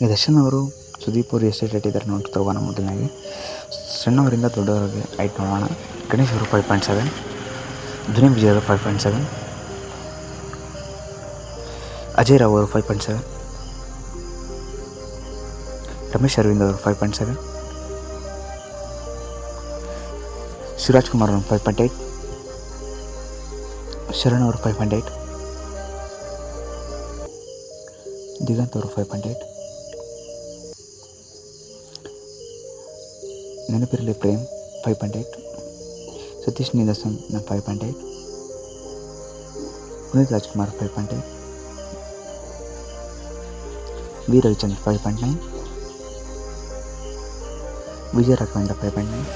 ದರ್ಶನ್ ಅವರು ಸುದೀಪ್ ಅವರು ಎಷ್ಟು ರೇಟ್ ಇದ್ದಾರೆ ನೋಡ್ತಾ ಹೋಗೋಣ ಮೊದಲನೇ ಸಣ್ಣವರಿಂದ ದೊಡ್ಡವರಿಗೆ ಐಟ್ ನೋಡೋಣ ಗಣೇಶ್ ಅವರು five point seven Duniya Vijay ಅವರು five point seven Ajay Rao ಅವರು five point seven Ramesh Aravind ಅವರು five point seven Shivaraj Kumar ಅವರು ಫೈವ್ ಪಾಯಿಂಟ್ ಏಯ್ಟ್ ಶರಣ್ ಅವರು ಫೈವ್ ಪಾಯಿಂಟ್ ಏಯ್ಟ್ ದಿಗಂತ್ ಅವರು five point eight ನೆನಪಿರಲಿ Prem five point eight Satish ನೀಲಸನ್ ನಾನು five point eight Puneeth Rajkumar five point eight V Ravichandra five point nine Vijaya Raghavendra five point nine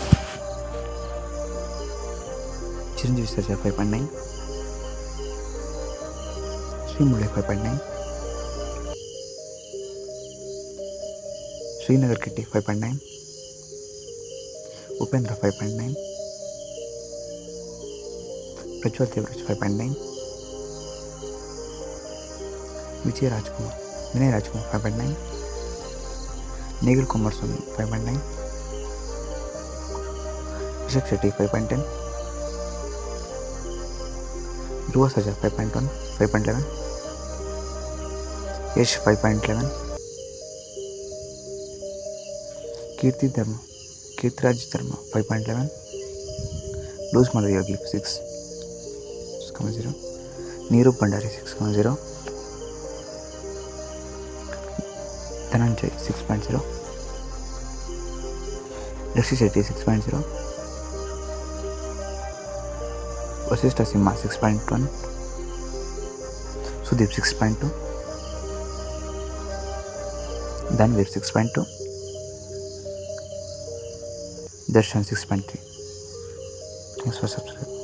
Chiranjeevi Sarja five point nine Srimurali five point nine Srinagar Kitty five point Upendra five point nine Prajwal Devaraj five point nine Vijay Rajkumar, Vinay Rajkumar five point nine Nikhil Kumar Swamy five point nine Rishabh Shetty five point ten Dhruva सजा five point one five point eleven Yash five point eleven Keerthi Dharma Keerthiraj Dharma five point eleven loose ಮಾಡಿದ Yogi six six comma zero ನೀರು Bhandari six comma zero Dhananjay six point zero Rakshit Shetty six point zero Vasishta Simha six point one Sudeep six point two Dhanveer six point two Darshan six point three. Thanks for subscribe